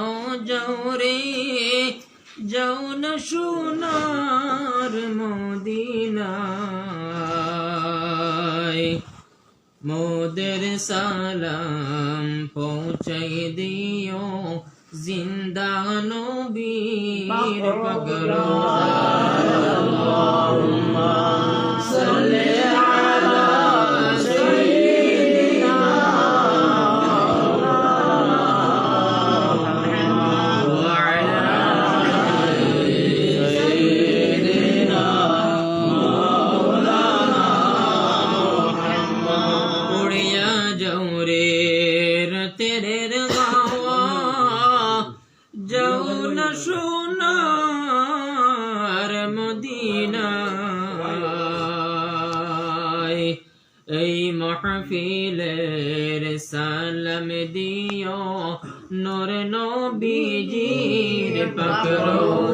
যাও যাও রে যাও না সোনার মদিনায়। মোদের সালাম পৌঁছাই দিও জিন্দা নবীর পাগল আল্লাহুম্মা সাল্লি যাও রে তেরের গাওয়া যাও না সোনার মদিনায়। এই মহফিলের সালাম দিও নূর নবীজির পাকরো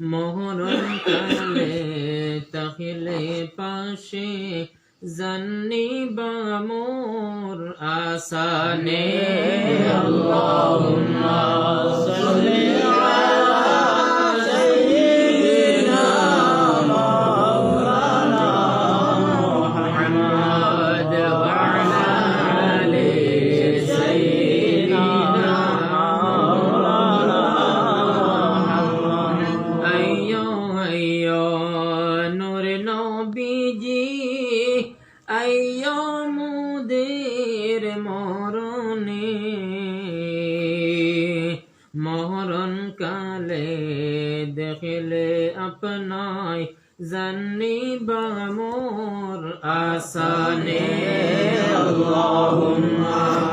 মহরণ কালে তাহলে পাশে জান্নি বামোর আসানে। আল্লাহুম্মা নবীজি আইয়ো মুদের মরণে মরণ কালে দেখলে আপনায় জানি বামর আসানে। আল্লাহুম্মা